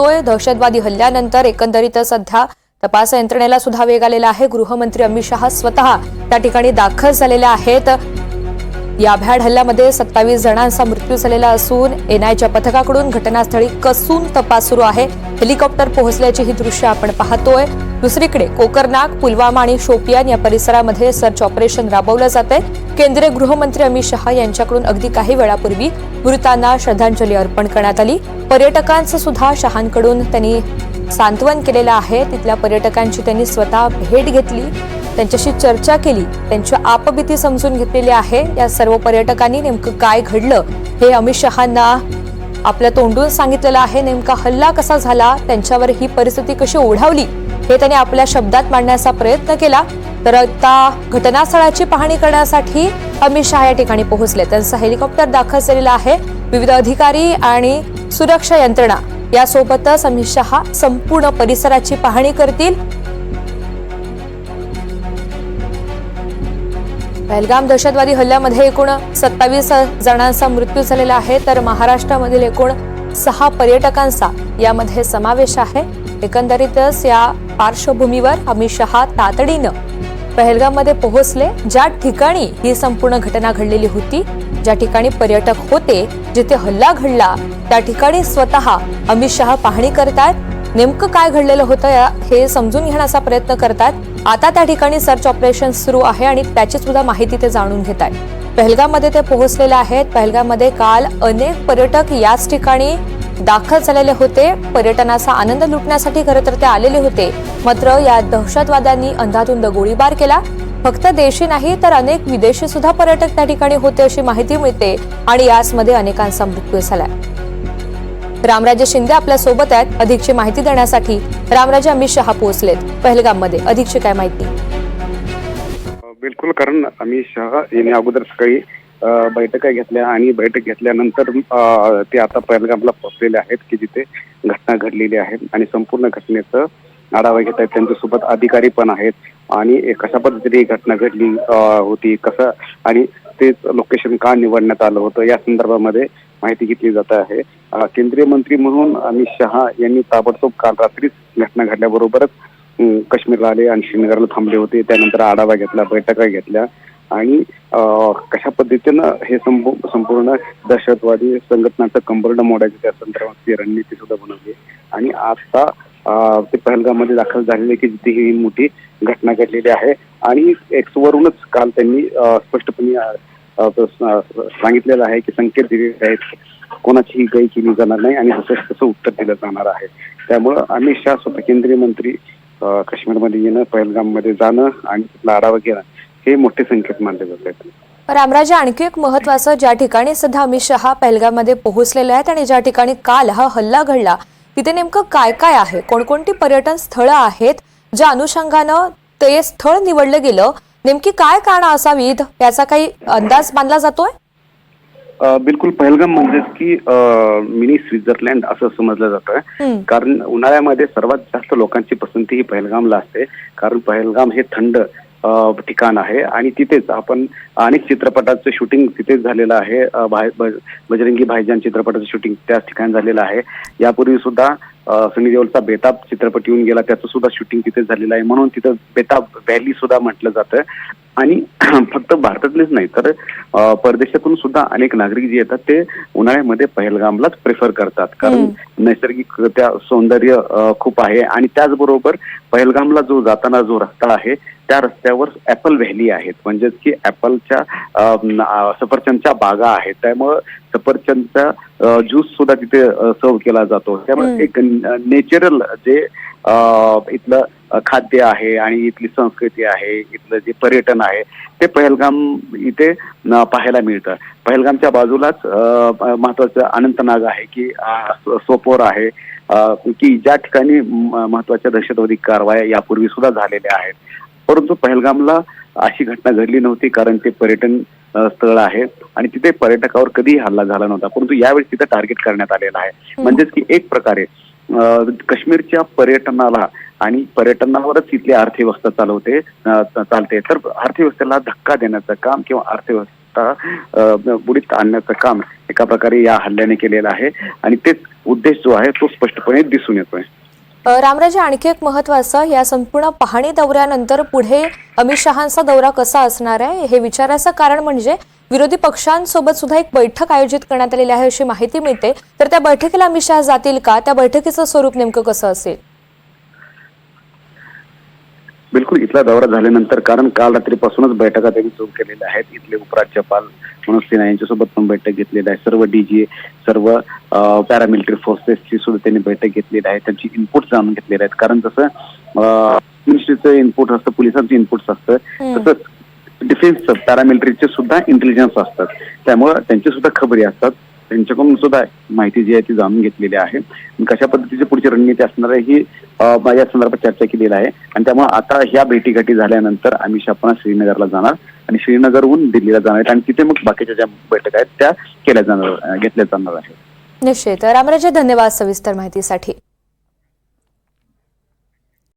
पाहतोय दहशतवादी हल्ल्यानंतर एकंदरीत सध्या तपास यंत्रणेला सुद्धा वेग आलेला आहे. गृहमंत्री अमित शहा स्वतः त्या ठिकाणी दाखल झालेले आहेत. या भ्याड हल्ल्यामध्ये सत्तावीस जणांचा मृत्यू झालेला असून एनआयच्या पथकाकडून घटनास्थळी कसून तपास सुरू आहे. हेलिकॉप्टर पोहोचल्याची ही दृश्य आपण पाहतोय. दुसरीकडे कोकरनाग पुलवामा आणि शोपियान या परिसरामध्ये सर्च ऑपरेशन राबवलं जात आहे केंद्रीय गृहमंत्री अमित शहा यांच्याकडून अगदी काही वेळापूर्वी मृतांना श्रद्धांजली अर्पण करण्यात आली. पर्यटकांचं सुद्धा शहांकडून त्यांनी सांत्वन केलेलं आहे. तिथल्या पर्यटकांची त्यांनी स्वतः भेट घेतली. त्यांच्याशी चर्चा केली. त्यांची आपबीती समजून घेतलेली आहे. या सर्व पर्यटकांनी नेमकं काय घडलं हे अमित शहांना आपल्या तोंडून सांगितलेलं आहे. नेमका हल्ला कसा झाला? त्यांच्यावर ही परिस्थिती कशी ओढावली? हे त्यांनी आपल्या शब्दात मांडण्याचा प्रयत्न केला. तर आता घटनास्थळाची पाहणी करण्यासाठी अमित शहा या ठिकाणी पोहोचले. त्यांचा हेलिकॉप्टर दाखल झालेला आहे. विविध अधिकारी आणि सुरक्षा यंत्रणा यासोबतच अमित शहा संपूर्ण परिसराची पाहणी करतील. पहलगाम दहशतवादी हल्ल्यामध्ये एकूण सत्तावीस जणांचा मृत्यू झालेला आहे. तर महाराष्ट्रामधील एकूण सहा पर्यटकांचा यामध्ये समावेश आहे. एकंदरीतच या पार्श्वभूमीवर अमित शहा तातडीनं पहलगाममध्ये पोहोचले. ज्या ठिकाणी ही संपूर्ण घटना घडलेली होती ज्या ठिकाणी पर्यटक होते जिथे हल्ला घडला त्या ठिकाणी स्वतः अमित शहा पाहणी करतात नेमकं काय घडलेलं होतं हे समजून घेण्याचा प्रयत्न करतात आता त्या ठिकाणी सर्च ऑपरेशन सुरू आहे आणि त्याची सुद्धा माहिती ते जाणून घेत आहेत पहलगाममध्ये ते पोहोचलेले आहेत. पहलगाममध्ये काल अनेक पर्यटक याच ठिकाणी दाखल झालेले होते. पर्यटनाचा आनंद लुटण्यासाठी खरं तर ते आलेले होते. मात्र या दहशतवाद्यांनी अंधाधुंद गोळीबार केला. फक्त देशी नाही तर अनेक विदेशी सुद्धा पर्यटक त्या ठिकाणी होते अशी माहिती मिळते आणि याचमध्ये अनेकांचा मृत्यू झालाय. रामराजे शिंदे आपल्यासोबत आहेत. अधिकची माहिती देण्यासाठी रामराजे अमित शहा पोहोचलेत. पहलगाममध्ये. अधिकची काय माहिती? बिलकुल कारण अमित शहा यांनी अगोदर सकाळी बैठका घेतल्या आणि बैठक घेतल्यानंतर ते आता पहलगामला पोहोचलेले आहेत की जिथे घटना घडलेली आहे आणि संपूर्ण घटनेचं आढावा घेत आहेत. त्यांच्यासोबत अधिकारी पण आहेत आणि कशा पद्धतीने ही घटना घडली होती कसं आणि ते लोकेशन का निवडण्यात आलं होतं या संदर्भामध्ये माहिती घेतली जात आहे. केंद्रीय मंत्री म्हणून अमित शहा यांनी ताबडतोब काल रात्रीच घटना घडल्याबरोबरच काश्मीरला आले आणि श्रीनगरला थांबले होते. त्यानंतर आढावा घेतला बैठका घेतल्या आणि कशा पद्धतीनं हे संपूर्ण दहशतवादी संघटनाचं कंबरडं मोडायचं त्या संदर्भात रणनीती सुद्धा बनवली. आणि आता ते पहलगामध्ये दाखल झालेले की जिथे ही मोठी घटना घडलेली आहे. आणि एक्स वरूनच काल त्यांनी स्पष्टपणे सांगितलेलं आहे की संकेत दिलेले आहेत. कोणाचीही गय केली जाणार नाही आणि तसंच तसं उत्तर दिलं जाणार आहे. त्यामुळं अमित शहा स्वतः केंद्रीय मंत्री काश्मीरमध्ये येणं पहलगाममध्ये जाणं आणि तिथला आढावा घेणं हे मोठे संकेत मानले जात आहेत रामराजे आणखी एक महत्वाचं ज्या ठिकाणी सध्या अमित शहा पहलगाममध्ये पोहोचलेले आहेत आणि ज्या ठिकाणी काल हा हल्ला घडला तिथे नेमकं काय काय आहे? कोणकोणती पर्यटन स्थळं आहेत ज्या अनुषंगानं ते स्थळ निवडलं गेलं? नेमकी काय कारण असावीत? याचा काही अंदाज बांधला जातोय? बिलकुल पहलगाम म्हणजेच की मिनी स्वित्झर्लंड असं समजलं जातं. कारण उन्हाळ्यामध्ये सर्वात जास्त लोकांची पसंती ही पहलगामला असते. कारण पहलगाम हे थंड ठिकाण आहे. आणि तिथेच आपण अनेक चित्रपटाचं शूटिंग तिथेच झालेलं आहे. बजरंगी भाईजान चित्रपटाचं शूटिंग त्याच ठिकाणी झालेलं आहे. यापूर्वी सुद्धा सनी देओलचा बेताब चित्रपट येऊन गेला. त्याचं सुद्धा शूटिंग तिथेच झालेलं आहे. म्हणून तिथं बेताब व्हॅली सुद्धा म्हटलं जातं. आणि फक्त भारतातलेच नाही तर परदेशातून सुद्धा अनेक नागरिक जे येतात ते उन्हाळ्यामध्ये पहलगामलाच प्रेफर करतात. कारण नैसर्गिक त्या सौंदर्य खूप आहे. आणि त्याचबरोबर पहलगामला जो जाताना जो रस्ता आहे त्या रस्त्यावर ऍपल व्हॅली आहेत. म्हणजेच की ऍपलच्या सफरचंदच्या बागा आहेत. त्यामुळं सफरचंदचा ज्यूस सुद्धा तिथे सर्व केला जातो. त्यामुळे एक नेचरल जे इथलं खाद्य आहे आणि इथली संस्कृती आहे इथलं जे पर्यटन आहे ते पहलगाम इथे पाहायला मिळतं. पहलगामच्या बाजूलाच महत्वाचं अनंतनाग आहे की सोपोर आहे. की ज्या ठिकाणी महत्त्वाच्या दहशतवादी कारवाया यापूर्वी सुद्धा झालेल्या आहेत. परंतु पहलगामला अशी घटना घडली नव्हती कारण ते पर्यटन स्थळ आहे आणि तिथे पर्यटकावर कधीही हल्ला झाला नव्हता. परंतु यावेळी तिथे टार्गेट करण्यात आलेला आहे. म्हणजेच की एक प्रकारे काश्मीरच्या पर्यटनाला आणि पर्यटनावरच इथली अर्थव्यवस्था चालवते चालते. तर अर्थव्यवस्थेला धक्का देण्याचं काम किंवा अर्थव्यवस्था बुडीत आणण्याचं काम एका प्रकारे या हल्ल्याने केलेलं आहे. आणि तेच उद्देश जो आहे तो स्पष्टपणे दिसून येतोय. रामराजे आणखी एक महत्वाचं या संपूर्ण पाहणी दौऱ्यानंतर पुढे अमित शहांचा दौरा कसा असणार आहे हे विचारायचं कारण म्हणजे विरोधी पक्षांसोबत सुद्धा एक बैठक आयोजित करण्यात आलेली आहे अशी माहिती मिळते. तर त्या बैठकीला अमित शहा जातील का? त्या बैठकीचं स्वरूप नेमकं कसं असेल? बिलकुल इथला दौरा झाल्यानंतर कारण काल रात्रीपासूनच बैठका त्यांनी सुरू केलेल्या आहेत. इथले उपराज्यपाल मनोज सिन्हा यांच्यासोबत पण बैठक घेतलेली आहे. सर्व डीजी सर्व पॅरामिलिटरी फोर्सेसची सुद्धा त्यांनी बैठक घेतलेली आहे. त्यांची इनपुट जाणून घेतलेले आहेत. कारण जसं मिनिस्ट्रीचं इनपुट असतं पोलिसांचं इनपुट असतं. तसंच डिफेन्सचं पॅरामिलिटरीचे सुद्धा इंटेलिजन्स असतात. त्यामुळं त्यांची सुद्धा खबरी असतात. त्यांच्याकडून सुद्धा माहिती जी आहे ती जाणून घेतलेली आहे. कशा पद्धतीची पुढची रणनीती असणार आहे ही या संदर्भात चर्चा केलेली आहे. आणि त्यामुळे आता ह्या भेटीगाठी झाल्यानंतर अमित शहा पुन्हा श्रीनगरला जाणार आणि श्रीनगरहून दिल्लीला जाणार आणि तिथे मग बाकीच्या ज्या बैठका आहेत त्या केल्या जाणार घेतल्या जाणार आहेत. निश्चित. रामराजे धन्यवाद सविस्तर माहितीसाठी.